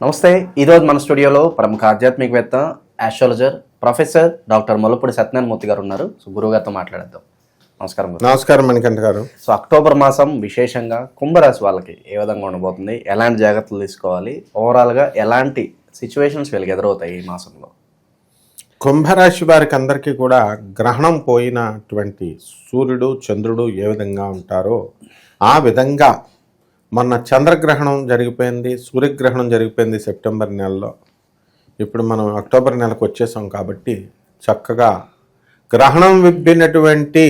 నమస్తే ఈరోజు మన స్టూడియోలో ప్రముఖ ఆధ్యాత్మికవేత్త astrologer professor doctor Molapudi Satyanarayanamurthy గారు ఉన్నారు. సో గురువు గారితో మాట్లాడేద్దాం. నమస్కారం నమస్కారం మణికంఠ గారు. సో అక్టోబర్ మాసం విశేషంగా కుంభరాశి వాళ్ళకి ఏ విధంగా ఉండబోతుంది? ఎలాంటి జాగ్రత్తలు తీసుకోవాలి? ఓవరాల్గా ఎలాంటి సిచ్యువేషన్స్ వీళ్ళకి ఎదురవుతాయి ఈ మాసంలో? కుంభరాశి వారికి అందరికీ కూడా గ్రహణం పోయినటువంటి సూర్యుడు చంద్రుడు ఏ విధంగా ఉంటారో ఆ విధంగా మొన్న చంద్రగ్రహణం జరిగిపోయింది సూర్యగ్రహణం జరిగిపోయింది సెప్టెంబర్ నెలలో. ఇప్పుడు మనం అక్టోబర్ నెలకు వచ్చేసాం కాబట్టి చక్కగా గ్రహణం విబ్బినటువంటి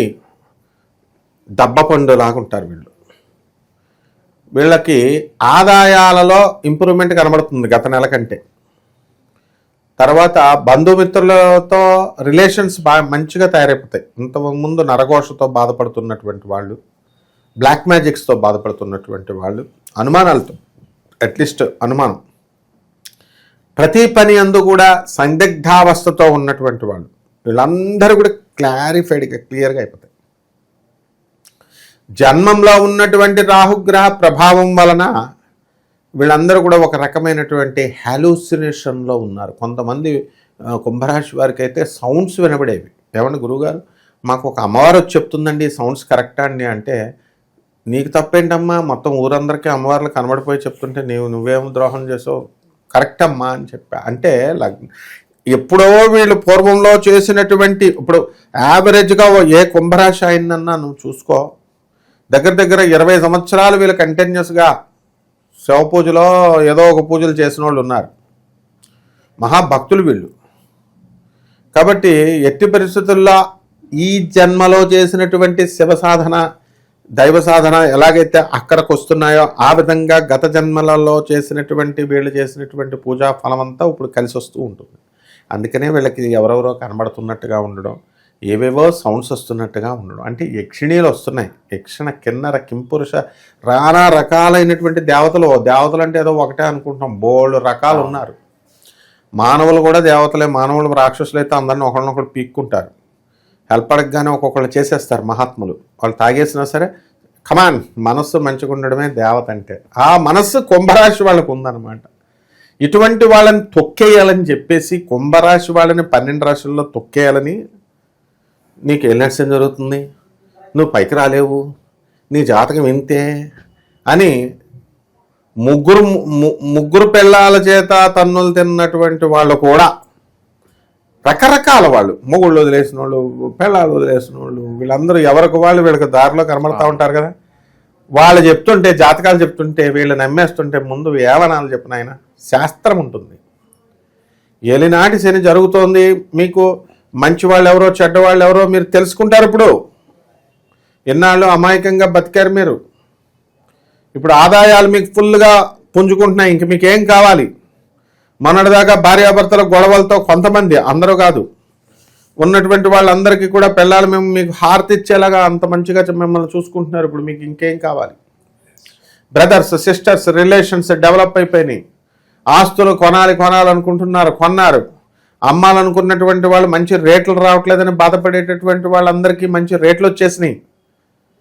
దబ్బపండులాగా ఉంటారు వీళ్ళు. వీళ్ళకి ఆదాయాలలో ఇంప్రూవ్మెంట్ కనబడుతుంది గత నెల కంటే తర్వాత బంధుమిత్రులతో రిలేషన్స్ బాగా మంచిగా తయారైపోతాయి. ఇంతకుముందు నరఘోషతో బాధపడుతున్నటువంటి వాళ్ళు బ్లాక్ మ్యాజిక్స్తో బాధపడుతున్నటువంటి వాళ్ళు అనుమానాలతో అట్లీస్ట్ అనుమానం. ప్రతి పని అందు కూడా సందిగ్ధావస్థతో ఉన్నటువంటి వాళ్ళు వీళ్ళందరూ కూడా క్లారిఫైడ్గా క్లియర్గా అయిపోతాయి. జన్మంలో ఉన్నటువంటి రాహుగ్రహ ప్రభావం వలన వీళ్ళందరూ కూడా ఒక రకమైనటువంటి హ్యాలూసినేషన్లో ఉన్నారు. కొంతమంది కుంభరాశి వారికి అయితే సౌండ్స్ వినబడేవి. ఏమండి గురువుగారు? మాకు ఒక అమ్మవారు వచ్చి చెప్తుందండి సౌండ్స్ కరెక్టా అండి అంటే నీకు తప్పేంటమ్మా? మొత్తం ఊరందరికీ అమ్మవార్లు కనబడిపోయి చెప్తుంటే నీవు నువ్వేం ద్రోహం చేసావు? కరెక్ట్ అమ్మా అని చెప్పా. అంటే లగ్ ఎప్పుడో వీళ్ళు పూర్వంలో చేసినటువంటి ఇప్పుడు యావరేజ్గా ఏ కుంభరాశి అయిందన్నా నువ్వు చూసుకో. దగ్గర దగ్గర ఇరవై సంవత్సరాలు వీళ్ళు కంటిన్యూస్గా శివ పూజలో ఏదో ఒక పూజలు చేసిన వాళ్ళు ఉన్నారు మహాభక్తులు వీళ్ళు. కాబట్టి ఎట్టి పరిస్థితుల్లో ఈ జన్మలో చేసినటువంటి శివ సాధన దైవ సాధన ఎలాగైతే అక్కడికి వస్తున్నాయో ఆ విధంగా గత జన్మలలో చేసినటువంటి వీళ్ళు చేసినటువంటి పూజా ఫలం అంతా ఇప్పుడు కలిసి వస్తూ ఉంటుంది. అందుకనే వీళ్ళకి ఎవరెవరో కనబడుతున్నట్టుగా ఉండడం ఏవేవో సౌండ్స్ వస్తున్నట్టుగా ఉండడం. అంటే యక్షిణీలు వస్తున్నాయి. యక్షణ కిన్నర కింపురుష రానా రకాలైనటువంటి దేవతలు. దేవతలు అంటే ఏదో ఒకటే అనుకుంటున్నాం. బోళ్ళు రకాలు ఉన్నారు. మానవులు కూడా దేవతలే. మానవులు రాక్షసులు అయితే అందరిని ఒకరినొకరు పీక్కుంటారు. హెల్ప్ అడగగానే ఒక్కొక్కళ్ళు చేసేస్తారు మహాత్ములు. వాళ్ళు తాగేసినా సరే కమాన్ మనస్సు మంచిగా ఉండడమే దేవత అంటే. ఆ మనస్సు కుంభరాశి వాళ్ళకు ఉందన్నమాట. ఇటువంటి వాళ్ళని తొక్కేయాలని చెప్పేసి కుంభరాశి వాళ్ళని పన్నెండు రాశుల్లో తొక్కేయాలని నీకు ఏ జరుగుతుంది? నువ్వు పైకి రాలేవు నీ జాతకం ఇంతే అని ముగ్గురు ము- ముగ్గురు పిల్లల చేత తన్నులు తిన్నటువంటి వాళ్ళు కూడా రకరకాల వాళ్ళు. మొగుళ్ళు వదిలేసిన వాళ్ళు పిల్లలు వదిలేసిన వాళ్ళు వీళ్ళందరూ ఎవరికి వాళ్ళు వీళ్ళకి దారిలో కనబడతా ఉంటారు కదా. వాళ్ళు చెప్తుంటే జాతకాలు చెప్తుంటే వీళ్ళు నమ్మేస్తుంటే ముందు ఏవనాలు చెప్పిన ఆయన శాస్త్రం ఉంటుంది. ఏలినాటి శని జరుగుతోంది. మీకు మంచి వాళ్ళు ఎవరో చెడ్డవాళ్ళు ఎవరో మీరు తెలుసుకుంటారు ఇప్పుడు. ఎన్నాళ్ళు అమాయకంగా బతికారు మీరు. ఇప్పుడు ఆదాయాలు మీకు ఫుల్గా పుంజుకుంటున్నాయి. ఇంక మీకు కావాలి? మొన్నటిదాకా భార్యాభర్తల గొడవలతో కొంతమంది అందరూ కాదు. ఉన్నటువంటి వాళ్ళందరికీ కూడా పిల్లలు మేము మీకు హారతి ఇచ్చేలాగా అంత మంచిగా మిమ్మల్ని చూసుకుంటున్నారు. ఇప్పుడు మీకు ఇంకేం కావాలి? బ్రదర్స్ సిస్టర్స్ రిలేషన్స్ డెవలప్ అయిపోయినాయి. ఆస్తులు కొనాలి కొనాలనుకుంటున్నారు కొన్నారు. అమ్మాలనుకున్నటువంటి వాళ్ళు మంచి రేట్లు రావట్లేదని బాధపడేటటువంటి వాళ్ళందరికీ మంచి రేట్లు వచ్చేసినాయి.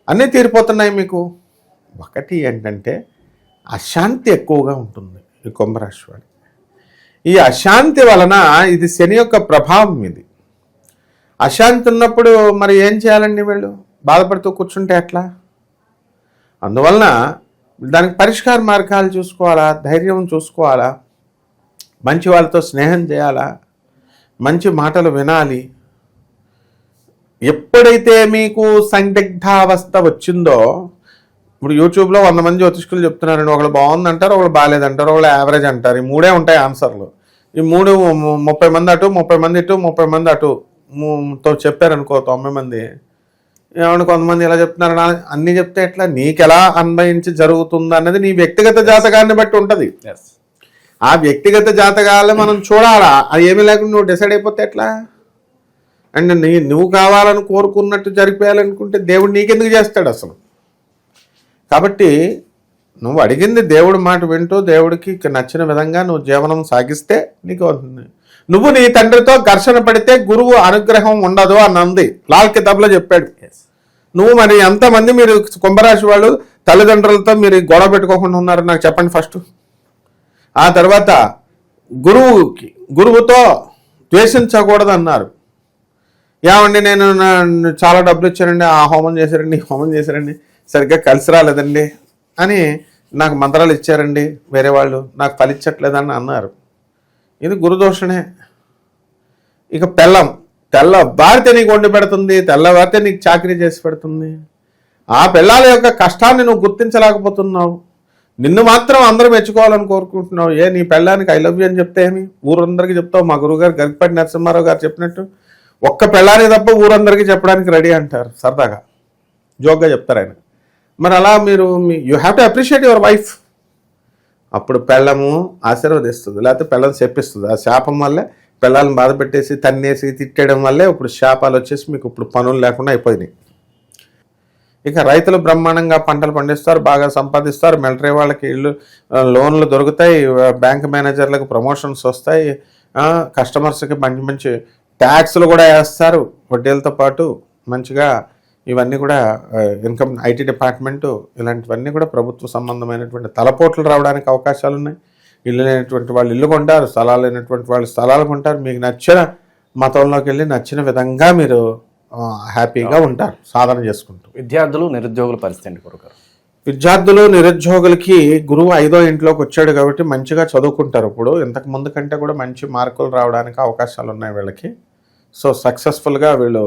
అన్నీ తీరిపోతున్నాయి మీకు. ఒకటి ఏంటంటే అశాంతి ఎక్కువగా ఉంటుంది ఈ కుంభరాశి వాడి ఈ అశాంతి వలన ఇది శని యొక్క ప్రభావం ఇది అశాంతి ఉన్నప్పుడు మరి ఏం చేయాలండి వీళ్ళు? బాధపడుతూ కూర్చుంటే ఎట్లా? అందువలన దానికి పరిష్కార మార్గాలు చూసుకోవాలా? ధైర్యం చూసుకోవాలా? మంచి వాళ్ళతో స్నేహం చేయాలా? మంచి మాటలు వినాలి? ఎప్పుడైతే మీకు సందిగ్ధావస్థ వచ్చిందో ఇప్పుడు యూట్యూబ్లో వంద మంది జ్యోతిష్కులు చెప్తున్నారండి. ఒకళ్ళు బాగుంది అంటారు ఒకళ్ళు బాగాలేదంటారు ఒకళ్ళు యావరేజ్ అంటారు. ఈ మూడే ఉంటాయి ఆన్సర్లు. ఈ మూడు ముప్పై మంది అటు ముప్పై మంది ఇటు ముప్పై మంది అటు. తో చెప్పారనుకో తొంభై మంది. ఏమన్నా కొంతమంది ఎలా చెప్తున్నారు. నా- అన్ని చెప్తే ఎట్లా? నీకు ఎలా అన్వయించి జరుగుతుంది అన్నది నీ వ్యక్తిగత జాతకాన్ని బట్టి ఉంటుంది. ఆ వ్యక్తిగత జాతకాలు మనం చూడాలా? అది ఏమీ లేకుండా నువ్వు డిసైడ్ అయిపోతే ఎట్లా? అండ్ నీ నువ్వు కావాలని కోరుకున్నట్టు జరిపేయాలనుకుంటే దేవుడు నీకెందుకు చేస్తాడు అసలు? కాబట్టి నువ్వు అడిగింది దేవుడి మాట వింటూ దేవుడికి నచ్చిన విధంగా నువ్వు జీవనం సాగిస్తే నీకు అవుతుంది. నువ్వు నీ తండ్రితో ఘర్షణ పడితే గురువు అనుగ్రహం ఉండదు అని అంది లాల్ కితాబ్లో చెప్పాడు నువ్వు మరి ఎంతమంది మీరు కుంభరాశి వాళ్ళు తల్లిదండ్రులతో మీరు గొడవ పెట్టుకోకుండా ఉన్నారు? నాకు చెప్పండి ఫస్ట్. ఆ తర్వాత గురువుకి గురువుతో ద్వేషించకూడదు అన్నారు ఏమండి నేను చాలా డబ్బులు ఇచ్చానండి ఆ హోమం చేశారండి హోమం చేశారండి. సరిగ్గా కలిసి రాలేదండి అని నాకు మంత్రాలు ఇచ్చారండి వేరే వాళ్ళు. నాకు ఫలించట్లేదని అన్నారు. ఇది గురుదోషణే. ఇక పెళ్ళం. తెల్లవారితే నీకు వండి పెడుతుంది తెల్లవారితే నీకు చాకరీ చేసి పెడుతుంది. ఆ పిల్లల యొక్క కష్టాన్ని నువ్వు గుర్తించలేకపోతున్నావు. నిన్ను మాత్రం అందరూ మెచ్చుకోవాలని కోరుకుంటున్నావు. ఏ నీ పెళ్ళానికి ఐ లవ్ యూ అని చెప్తే ఏమి? ఊరందరికీ చెప్తావు. మా గురువుగారు గరికపాటి నరసింహారావు గారు చెప్పినట్టు ఒక్క పెళ్ళానికి తప్ప ఊరందరికీ చెప్పడానికి రెడీ అంటారు. సరదాగా. జోక్గా చెప్తారు ఆయన. మరి అలా మీరు you have to appreciate your wife అప్పుడు పెళ్ళము ఆశీర్వదిస్తుంది లేకపోతే పెళ్ళం చెప్పిస్తుంది. ఆ శాపం వల్లే పిల్లల్ని బాధ పెట్టేసి తన్నేసి తిట్టేయడం వల్లే ఇప్పుడు శాపాలు వచ్చేసి మీకు ఇప్పుడు పనులు లేకుండా అయిపోయినాయి. ఇక రైతులు బ్రహ్మాండంగా పంటలు పండిస్తారు బాగా సంపాదిస్తారు. మిలిటరీ వాళ్ళకి ఇల్లు లోన్లు దొరుకుతాయి బ్యాంక్ మేనేజర్లకు ప్రమోషన్స్ వస్తాయి. కస్టమర్స్కి మంచి మంచి ట్యాక్స్లు కూడా వేస్తారు. వడ్డీలతో పాటు మంచిగా ఇవన్నీ కూడా ఇన్కమ్ ఐటీ డిపార్ట్మెంటు ఇలాంటివన్నీ కూడా ప్రభుత్వ సంబంధమైనటువంటి తలపోట్లు రావడానికి అవకాశాలు ఉన్నాయి ఇల్లు లేనటువంటి వాళ్ళు ఇల్లు కొంటారు స్థలాలు లేనటువంటి వాళ్ళు స్థలాలు కొంటారు. మీకు నచ్చిన మతంలోకి వెళ్ళి నచ్చిన విధంగా మీరు హ్యాపీగా ఉంటారు సాధన చేసుకుంటూ. విద్యార్థులు నిరుద్యోగుల పరిస్థితి గురుగారు? విద్యార్థులు నిరుద్యోగులకి గురువు ఐదో ఇంట్లోకి వచ్చాడు కాబట్టి మంచిగా చదువుకుంటారు ఇప్పుడు. ఇంతకు ముందు కంటే కూడా మంచి మార్కులు రావడానికి అవకాశాలు ఉన్నాయి వీళ్ళకి. సో సక్సెస్ఫుల్గా వీళ్ళు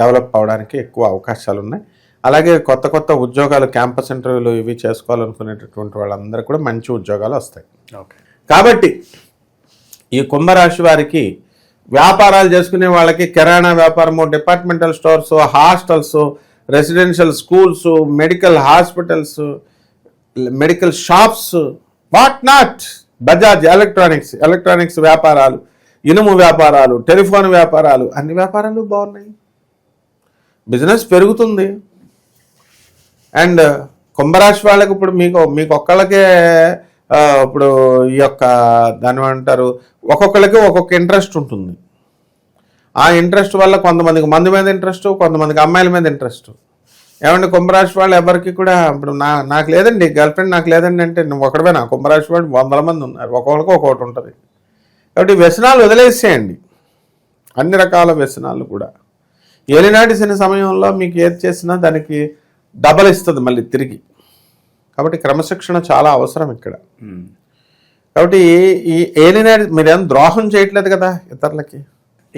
డెవలప్ అవడానికి ఎక్కువ అవకాశాలు ఉన్నాయి అలాగే కొత్త కొత్త ఉద్యోగాలు క్యాంపస్ ఇంటర్వ్యూలు ఇవి చేసుకోవాలనుకునేటటువంటి వాళ్ళందరూ కూడా మంచి ఉద్యోగాలు వస్తాయి. ఓకే. కాబట్టి ఈ కుంభరాశి వారికి వ్యాపారాలు చేసుకునే వాళ్ళకి కిరాణా వ్యాపారము departmental stores hostels residential schools medical hospitals medical shops what not Bajaj electronics electronics వ్యాపారాలు ఇనుము వ్యాపారాలు టెలిఫోన్ వ్యాపారాలు అన్ని వ్యాపారాలు బాగున్నాయి. బిజినెస్ పెరుగుతుంది. అండ్ కుంభరాశి వాళ్ళకి ఇప్పుడు మీకు మీకు ఒక్కళ్ళకే ఇప్పుడు ఈ యొక్క దాని అంటారు ఒక్కొక్కరికి ఒక్కొక్క ఇంట్రెస్ట్ ఉంటుంది. ఆ ఇంట్రెస్ట్ వల్ల కొంతమందికి మంది మీద ఇంట్రెస్ట్ కొంతమందికి అమ్మాయిల మీద ఇంట్రెస్ట్. ఏమంటే కుంభరాశి వాళ్ళు ఎవరికి కూడా ఇప్పుడు నా నాకు లేదండి గర్ల్ ఫ్రెండ్ నాకు లేదండి అంటే నువ్వు ఒకడవే నా కుంభరాశి వాళ్ళు వందల మంది ఉన్నారు ఒక్కొక్కరికి ఒక్కొక్కటి ఉంటుంది. కాబట్టి వ్యసనాలు వదిలేసేయండి. అన్ని రకాల వ్యసనాలు కూడా. ఏలినాటి శని సమయంలో మీకు ఏది చేసినా దానికి డబల్ ఇస్తుంది మళ్ళీ తిరిగి. కాబట్టి క్రమశిక్షణ చాలా అవసరం ఇక్కడ. కాబట్టి ఈ ఏలినాటి మీరేం ద్రోహం చేయట్లేదు కదా ఇతరులకి?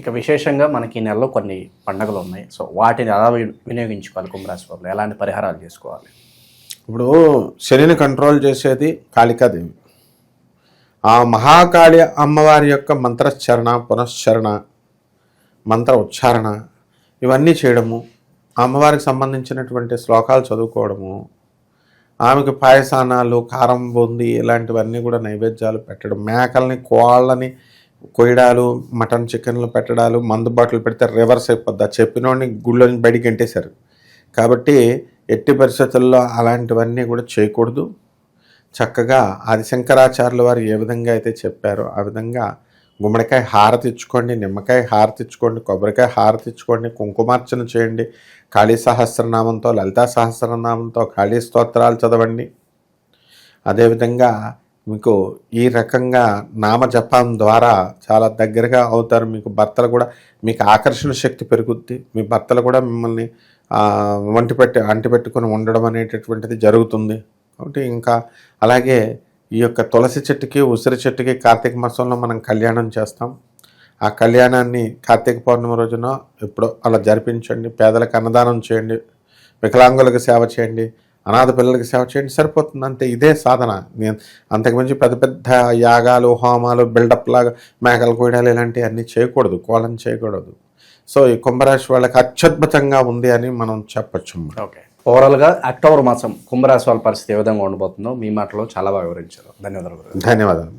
ఇక విశేషంగా మనకి ఈ నెలలో కొన్ని పండుగలు ఉన్నాయి. సో వాటిని ఎలా వినియోగించుకోవాలి కుంభరాశి వాళ్ళు ఎలాంటి పరిహారాలు చేసుకోవాలి? ఇప్పుడు శనిని కంట్రోల్ చేసేది కాళికాదేవి. ఆ మహాకాళి అమ్మవారి యొక్క మంత్రశ్చరణ పునశ్చరణ మంత్ర ఉచ్చారణ ఇవన్నీ చేయడము అమ్మవారికి సంబంధించినటువంటి శ్లోకాలు చదువుకోవడము ఆమెకు పాయసానాలు కారం బొంది ఇలాంటివన్నీ కూడా నైవేద్యాలు పెట్టడం మేకల్ని కోళ్ళని కొయ్యడాలు మటన్ చికెన్లు పెట్టడాలు మందు బాటిల్ పెడితే రివర్స్ అయిపోద్ది. చెప్పినోడిని గుళ్ళని బయటికి గంటేశారు. కాబట్టి ఎట్టి పరిస్థితుల్లో అలాంటివన్నీ కూడా చేయకూడదు. చక్కగా ఆది శంకరాచార్యుల వారు ఏ విధంగా అయితే చెప్పారో ఆ విధంగా గుమ్మడికాయ హారతి ఇచ్చుకోండి నిమ్మకాయ హారతి ఇచ్చుకోండి కొబ్బరికాయ హారతి ఇచ్చుకోండి కుంకుమార్చన చేయండి కాళీ సహస్రనామంతో లలితా సహస్రనామంతో కాళీ స్తోత్రాలు చదవండి. అదేవిధంగా మీకు ఈ రకంగా నామ జపం ద్వారా చాలా దగ్గరగా అవుతారు. మీకు భర్తలు కూడా మీకు ఆకర్షణ శక్తి పెరుగుద్ది. మీ భర్తలు కూడా మిమ్మల్ని వంటి పెట్టి అంటిపెట్టుకుని ఉండడం అనేటటువంటిది జరుగుతుంది. కాబట్టి ఇంకా అలాగే ఈ యొక్క తులసి చెట్టుకి ఉసిరి చెట్టుకి కార్తీక మాసంలో మనం కళ్యాణం చేస్తాం. ఆ కళ్యాణాన్ని కార్తీక పౌర్ణమి రోజున ఎప్పుడో అలా జరిపించండి. పేదలకు అన్నదానం చేయండి. వికలాంగులకు సేవ చేయండి. అనాథ పిల్లలకి సేవ చేయండి. సరిపోతుంది. అంతే ఇదే సాధన. నేను అంతకుమించి పెద్ద పెద్ద యాగాలు హోమాలు బిల్డప్ లాగా మేకలు కోయడాలు ఇలాంటివి అన్నీ చేయకూడదు. కోలం చేయకూడదు. సో ఈ కుంభరాశి వాళ్ళకి అత్యద్భుతంగా ఉంది అని మనం చెప్పచ్చు ఓకే. ఓవరాల్గా అక్టోబర్ మాసం కుంభరాశి వాళ్ళ పరిస్థితి ఏ విధంగా ఉండబోతుందో మీ మాటలో చాలా బాగా వివరించారు. ధన్యవాదాలు. ధన్యవాదాలు.